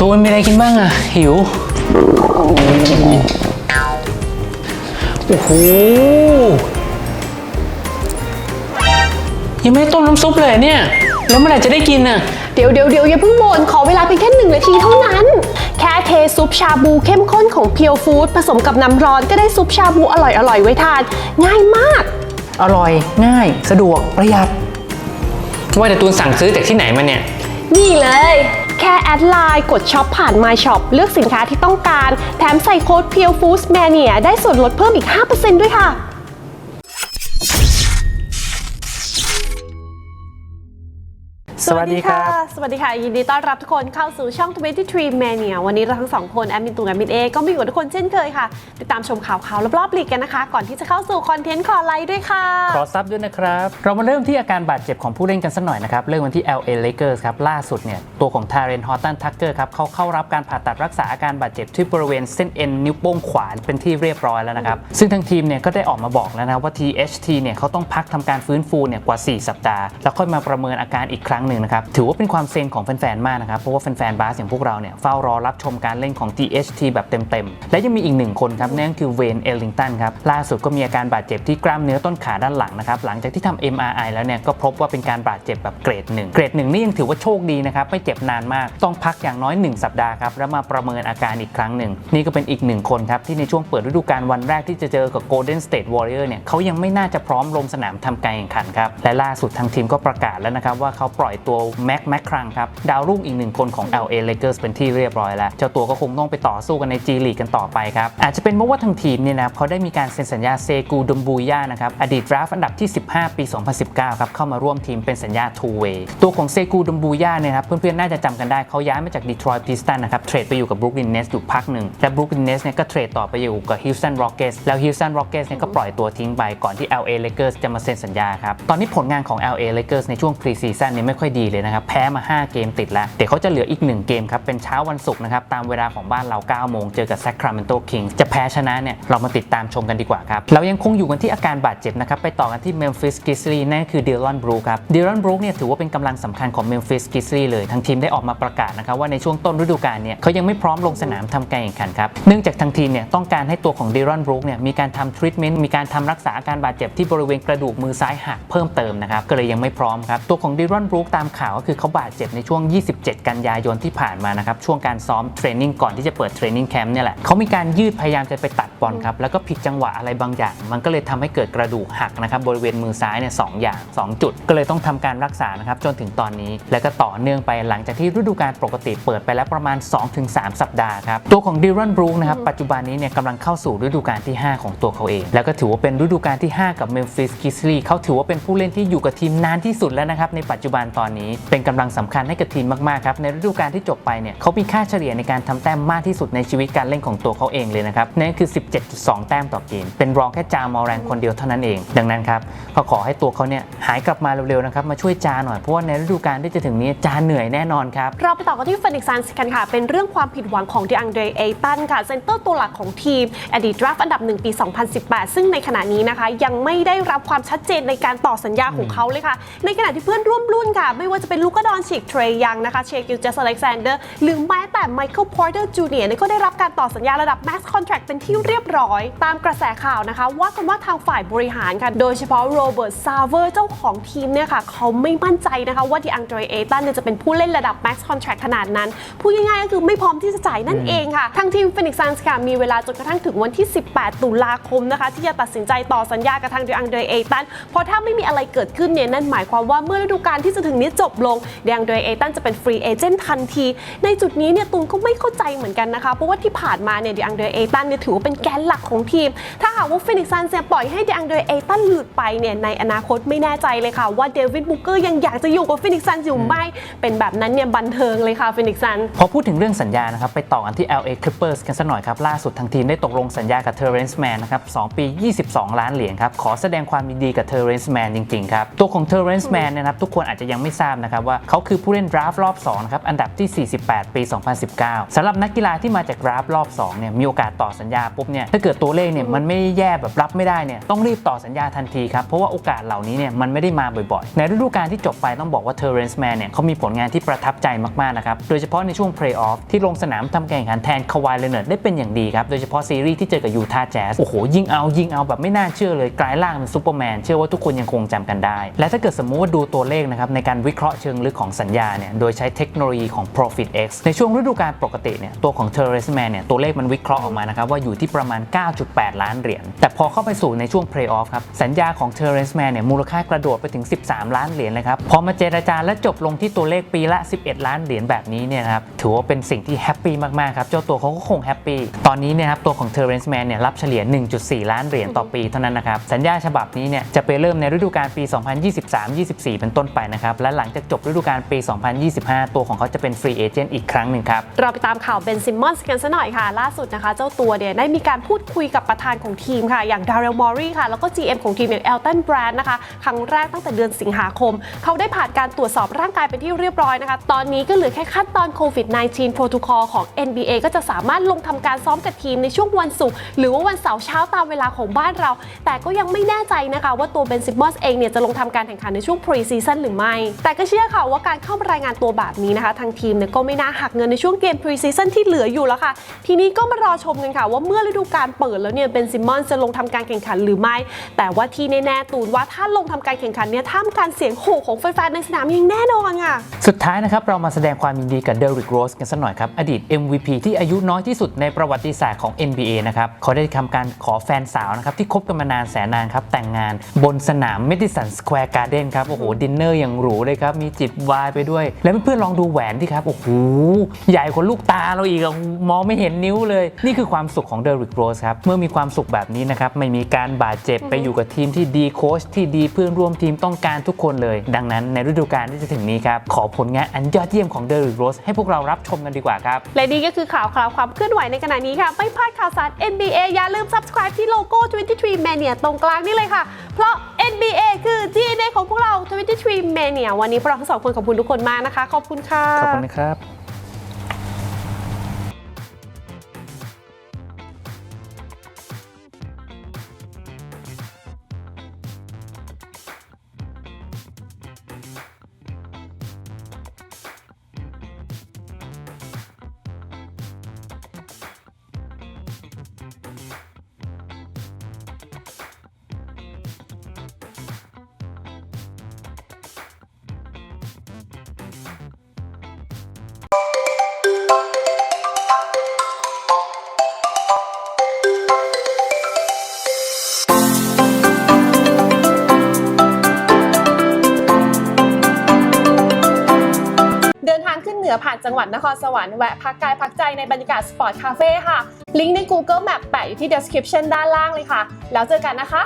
ตูนมีอะไรกินบ้างอะหิว โอ้โห ยังไม่ได้ต้มน้ำซุปเลยเนี่ย แล้วเมื่อไหร่จะได้กินอะเดี๋ยวเดี๋ยวเดี๋ยวอย่าเพิ่งบ่นขอเวลาเพียงแค่หนึ่งนาทีเท่านั้น แค่เทซุปชาบูเข้มข้นของเพียวฟู้ดผสมกับน้ำร้อนก็ได้ซุปชาบูอร่อยอร่อยๆไว้ทาน ง่ายมาก อร่อยง่าย สะดวกประหยัด ว่าแต่ตูนสั่งซื้อจากที่ไหนมาเนี่ย นี่เลย แค่แอดไลน์กดช็อปผ่าน My Shop เลือกสินค้าที่ต้องการ แถมใส่โค้ด peel foods mania ได้ส่วนลดเพิ่มอีก 5%ด้วยค่ะ สวัสดีครับสวัสดีค่ะ ยินดีต้อนรับทุกคนเข้าสู่ช่อง 23 Mania วันนี้เราทั้งสองคน แอดมินตูนแอดมินเอ ก็มาอยู่กับทุกคนเช่นเคยค่ะ ติดตามชมข่าวข่าวรอบๆลีกกันนะคะ ก่อนที่จะเข้าสู่คอนเทนต์ขอไลค์ด้วยค่ะ ขอซับด้วยนะครับ เรามาเริ่มที่อาการบาดเจ็บของผู้เล่นกันสักหน่อยนะครับ เริ่มกันที่ LA Lakers ครับ ล่าสุดเนี่ย ตัวของ t a r e n Horton Tucker ครับ เขาเข้ารับการผ่าตัดรักษาอาการบาดเจ็บที่บริเวณเส้นเอ็นนิ้วโป้งขวาเป็นที่เรียบร้อยแล้วนะครับ ซึ่งทางทีมเนี่ยก็ได้ออกมาบอกแล้วนะว่า THT เนี่ยเขาต้องพักทำการฟื้นฟูเนี่ยกว่า 4 สัปดาห์แล้วค่อยมาประเมินอาการอีกครั้งหนึ่งนะครับ ถือว่าเป็นความเซ็งของแฟนๆ มากนะครับ เพราะว่าแฟนๆ บาสอย่างพวกเราเนี่ยเฝ้ารอรับชมการเล่นของ THT แบบเต็มๆ และยังมีอีกหนึ่งคนครับนั่นคือเวนเอลลิงตันครับ ล่าสุดก็มีอาการบาดเจ็บที่กล้ามเนื้อต้นขาด้านหลังนะครับ หลังจากที่ทำ MRI แล้วเนี่ยก็พบว่าเป็นการบาดเจ็บแบบเกรดหนึ่งเกรดหนึ่งนี่ยังถือว่าโชคดีนะครับไม่เจ็บนานมาก ต้องพักอย่างน้อย 1 สัปดาห์ครับแล้วมาประเมินอาการอีกครั้งหนึ่งนี่ก็เป็นอีกหนึ่งคนครับที่ในช่วงเปิดฤดูกาลวันแรกที่จะเจอกับ Golden State Warrior เนี่ยเขายังไม่น่าจะพร้อมลงสนามทำการแข่งขันครับและล่าสุดทางทีมก็ประกาศแล้วนะครับว่าเขาปล่อยตัวแม็กแมคครังครับ ดาวรุ่งอีกหนึ่งคนของ LA Lakers เป็นที่เรียบร้อยแล้ว เจ้าตัวก็คงต้องไปต่อสู้กันใน G League กันต่อไปครับ อาจจะเป็นเพราะว่าทางทีมเนี่ยนะครับเขาได้มีการเซ็นสัญญาเซกูดมบูย่านะครับ อดีตดราฟต์อันดับที่ 15 ปี 2019 ครับ เข้ามาร่วมทีมเป็นสัญญา two way ตัวของเซกูดมบูย่าเนี่ยครับเพื่อนๆน่าจะจำกันได้เขาย้ายมาจากดีทรอยต์พิสตันนะครับเทรดไปอยู่กับบรุกลินเนสอยู่พักหนึ่งและบรุกลินเนสเนี่ยก็เทรดต่อไปอยู่กับฮิลสันร็อกเกสแล้วฮิลสันร็อกเกสเนี่ยก็ปล่อยตัวทิ้งไปก่อนที่ LA Lakers จะมาเซ็นสัญญาครับตอนนี้ผลงานของ LA Lakers ในช่วงพรีซีซั่นเนี่ยไม่ค่อยดีเลยนะครับ แพ้มา 5 เกมติดแล้ว เดี๋ยวเขาจะเหลืออีก 1 เกมครับ เป็นเช้าวันศุกร์นะครับ ตามเวลาของบ้านเรา 9 โมง เจอกับ Sacramento Kings จะแพ้ชนะเนี่ย เรามาติดตามชมกันดีกว่าครับ เรายังคงอยู่กันที่อาการบาดเจ็บนะครับ ไปต่อกันที่ Memphis Grizzlies นั่นคือ Dylan Brooks ครับ Dylan Brooks เนี่ยถือว่าเป็นกำลังสำคัญของ Memphis Grizzlies เลย ทางทีมได้ออกมาประกาศนะครับว่าในช่วงต้นฤดูกาลเนี่ยเขายังไม่พร้อมลงสนามทำการแข่งขันครับเนื่องจากทางทีมเนี่ยต้องการให้ตัวของ Dylan Brooks เนี่ยมีการทำทรีทเมนต์มีการทำรักษาอาการบาดเจ็บที่บริเวณกระดูกมือซ้ายหักเพิ่มเติมนะครับก็เลยยังไม่พร้อมครับตัวของ Dylan Brooks ตามข่าวก็คือเขาบาดเจ็บในช่วง 27 กันยายนที่ผ่านมานะครับ ช่วงการซ้อมเทรนนิ่งก่อนที่จะเปิดเทรนนิ่งแคมป์เนี่ยแหละเขามีการยืดพยายามจะไปตัดบอลครับ แล้วก็ผิดจังหวะอะไรบางอย่าง มันก็เลยทำให้เกิดกระดูกหักนะครับ บริเวณมือซ้ายเนี่ยสองอย่าง 2 จุด ก็เลยต้องทำการรักษานะครับจนถึงตอนนี้ แล้วก็ต่อเนื่องไปหลังจากที่ฤดูกาลปกติเปิดไปแล้วประมาณ 2-3 สัปดาห์ครับตัวของดิรันบรูนะครับปัจจุบันนี้เนี่ยกำลังเข้าสู่ฤดูกาลที่ 5 ของตัวเขาเอง แล้วก็ถือว่าเป็นฤดูกาลที่ 5 กับเมมฟิสกิสลีเขาถือว่าเป็นผู้เล่นที่อยู่กับทีมนานที่สุดแล้วนะครับในปัจจุบันตอนนี้ เป็นกำลังสำคัญให้กับทีมมากๆครับในฤดูกาลที่จบไปเนี่ยเขามีค่าเฉลี่ยในการทำแต้มมากที่สุดในชีวิตการเล่นของตัวเขาเองเลยนะครับนั่นคือ 17.2 แต้มต่อเกมเป็นรองแค่จามอแรนคนเดียวเท่านั้นเอง ดังนั้นครับก็ขอให้ตัวเขาเนี่ยหายกลับมาเร็วๆนะครับมาช่วยจาหน่อยเพราะว่าในฤดูกาลที่จะถึงนี้จาเหนื่อยแน่นอนครับเราไปต่อกันที่ฟินิกซันส์กันค่ะ เป็นเรื่องความผิดหวังของดิอังเดรเอตันค่ะเซนเตอร์ตัวหลักของทีม อดีตดราฟต์อันดับ 1 ปี 2018 ซึ่งในขณะนี้นะคะ ยังไม่ได้รับความชัดเจนในการต่อสัญญาของเขาเลยค่ะ ในขณะที่เพื่อนร่วมรุ่นค่ะไม่ว่าจะเป็นลูกดอนชิกเทรยังนะคะเชกิลเจสเล็กซานเดอร์หรือแม้แต่ไมเคิลพอร์เตอร์จูเนียร์ก็ได้รับการต่อสัญญาระดับ Max Contract เป็นที่เรียบร้อย ตามกระแสข่าวนะคะ ว่ากันว่าทางฝ่ายบริหารค่ะ โดยเฉพาะโรเบิร์ตซาเวอร์เจ้าของทีมเนี่ยค่ะ เขาไม่มั่นใจนะคะว่าดิอังเดรเอตันเนี่ยจะเป็นผู้เล่นระดับ Max Contract ขนาดนั้น พูดง่ายๆก็คือไม่พร้อมที่จะจ่ายนั่นเองค่ะ ทางทีมฟินิกซ์ซันส์ค่ะมีเวลาจนกระทั่งถึงวันที่ 18 ตุลาคมนะคะที่จะตัดสินใจต่อสัญญากับทางดิอังเดรเอตันเพราะถ้าไม่มีอะไรเกิดขึ้นเนี่ยนั่นหมายความว่าเมื่อฤดูกาลที่จะถึงนี้จบลงดิอังเดรเอตันจะเป็นฟรีเอเจนต์ทันที ในจุดนี้เนี่ยตุนก็ไม่เข้าใจเหมือนกันนะคะ เพราะว่าที่ผ่านมาเนี่ยดิอังเดรเอตันเนี่ยถือว่าเป็นแกนหลักของทีม ถ้าหากว่าฟินิกซันเนี่ยปล่อยให้ดิอังเดรเอตันหลุดไปเนี่ยในอนาคตไม่แน่ใจเลยค่ะ ว่าเดวิดบุกเกอร์ยังอยากจะอยู่กับฟินิกซันอยู่ไหมเป็นแบบนั้นเนี่ยบันเทิงเลยค่ะฟินิกซันพอพูดถึงเรื่องสัญญานะครับไปต่อกันที่ LA Clippers กันสักหน่อยครับล่าสุดทางทีมได้ตกลงสัญญากับ Terrence Mann นะครับ2ปี 22 ล้านเหรียญครับขอแสดงความยินดีกับ Terrence Mann จริงๆครับตัวของ Terrence Mann เนยนะครับทุกคนอาจจะยังไม่ไม่ทราบนะครับว่าเขาคือผู้เล่นดราฟต์รอบ2นะครับอันดับที่ 48 ปี 2019สำหรับนักกีฬาที่มาจากดราฟต์รอบ2เนี่ยมีโอกาสต่อสัญญาปุ๊บเนี่ยถ้าเกิดตัวเลขเนี่ยมันไม่แย่แบบรับไม่ได้เนี่ยต้องรีบต่อสัญญาทันทีครับเพราะว่าโอกาสเหล่านี้เนี่ยมันไม่ได้มาบ่อยๆ ในฤดูกาลที่จบไปต้องบอกว่าเทอร์เรนส์แมนเนี่ยเขามีผลงานที่ประทับใจมากๆนะครับโดยเฉพาะในช่วงเพลย์ออฟที่ลงสนามทำการแข่งขันแทนคาวายเลเนอร์ได้เป็นอย่างดีครับโดยเฉพาะซีรีส์ที่เจอกับยูทาห์แจ๊สโอ้โหยิงเอายิงเอาแบบไม่น่าเชื่อเลยกลายร่างเป็นซูเปอร์แมนเชื่อว่าทุกคนยังคงจำกันได้ และถ้าเกิดสมมุติว่าดูตัวเลขนะครับในการวิเคราะห์เชิงลึกของสัญญาเนี่ยโดยใช้เทคโนโลยีของ Profit X ในช่วงฤดูกาลปกติเนี่ยตัวของ t e r r a c e Man เนี่ยตัวเลขมันวิเคราะห์ออกมานะครับว่าอยู่ที่ประมาณ 9.8 ล้านเหรียญแต่พอเข้าไปสู่ในช่วง Playoff ครับสัญญาของ t e r r a c e Man เนี่ยมูลค่ากระโดดไปถึง 13 ล้านเหรียญเลยครับพอมาเจรจาและจบลงที่ตัวเลขปีละ 11 ล้านเหรียญแบบนี้เนี่ยนะครับถือว่าเป็นสิ่งที่แฮปปี้มากๆครับเจ้าตัวเขาก็คงแฮปปี้ตอนนี้เนี่ยครับตัวของ t e r r a c e Man เนี่ยรับเฉลี่ย 1.4 ล้านเหรียญต่อปีเท่านั้นนะครับสัญญาฉบับนี้เนี่ยจะไปเริ่มในฤดูกาลปี 2023-24 เป็นต้นไปนะครับและหลังจากจบฤดูกาลปี 2025 ตัวของเขาจะเป็นฟรีเอเจนต์อีกครั้งหนึ่งครับ เราไปตามข่าวเบนซิมมอนส์กันซะหน่อยค่ะ ล่าสุดนะคะ เจ้าตัวเนี่ยได้มีการพูดคุยกับประธานของทีมค่ะ อย่างดาร์เรลมอรี่ค่ะ แล้วก็ GM ของทีมอย่างเอลตันแบรนด์นะคะ ครั้งแรกตั้งแต่เดือนสิงหาคม เขาได้ผ่านการตรวจสอบร่างกายเป็นที่เรียบร้อยนะคะ ตอนนี้ก็เหลือแค่ขั้นตอนโควิด -19 protocol ของ NBA ก็จะสามารถลงทำการซ้อมกับทีมในช่วงวันศุกร์หรือว่าวันเสาร์เช้าตามเวลาของบ้านเรา แต่ก็ยังไม่แน่ใจนะคะว่าตัวเบนซิมมอนส์เองเนี่ยจะลงทำการแข่งขันในช่วง pre season หรือไม่แต่ก็เชื่อค่ะว่าการเข้ามารายงานตัวแบบนี้นะคะ ทางทีมเนี่ยก็ไม่น่าหักเงินในช่วงเกม pre season ที่เหลืออยู่แล้วค่ะ ทีนี้ก็มารอชมกันค่ะ ว่าเมื่อฤดูกาลเปิดแล้วเนี่ยเบนซิมอนจะลงทำการแข่งขันหรือไม่ แต่ว่าที่แน่ๆตูนว่าถ้าลงทำการแข่งขันเนี่ยท่ามกลารเสียงโห่ของแฟนๆในสนามยังแน่นอนค่ะสุดท้ายนะครับเรามาแสดงความยินดีกับเดริกโรสกันสักหน่อยครับอดีต MVP ที่อายุน้อยที่สุดในประวัติศาสตร์ของ NBA นะครับเขาได้ทำการขอแฟนสาวนะครับที่คบกันมานานแสนนานครับแต่งงานบนสนาม Madison Square Garden ครับโอ้โหดินเนอร์อย่างหรูเลยครับ มีจิบไวน์ไปด้วย แล้วเพื่อนๆลองดูแหวนที่ครับ โอ้โห ใหญ่กว่าลูกตาเราอีกอะมองไม่เห็นนิ้วเลย นี่คือความสุขของเดริกโรสครับ เมื่อมีความสุขแบบนี้นะครับ ไม่มีการบาดเจ็บไปอยู่กับทีมที่ดีโค้ชที่ดีเพื่อนร่วมทีมต้องการทุกคนเลย ดังนั้นในฤดูกาลที่จะถึงนี้ครับ ขอผลงานอันยอดเยี่ยมของเดริกโรสให้พวกเรารับชมกันดีกว่าครับ และนี่ก็คือข่าวคราวความเคลื่อนไหวในขณะนี้ค่ะไม่พลาดข่าวสาร NBA อย่าลืม subscribe ที่โลโก้ 23 Mania ตรงกลางนี่เลยค่ะ เพราะ NBA คือ DNA ของพวกเรา23 Mania วันนี้พวกเราทั้งสองคนขอบคุณทุกคนมากนะคะ ขอบคุณค่ะ ขอบคุณนะครับ เหนือผ่านจังหวัดนครสวรรค์แวะพักกายพักใจในบรรยากาศสปอร์ตคาเฟ่ค่ะ ลิงก์ใน Google Map แปะอยู่ที่ description ด้านล่างเลยค่ะ แล้วเจอกันนะคะ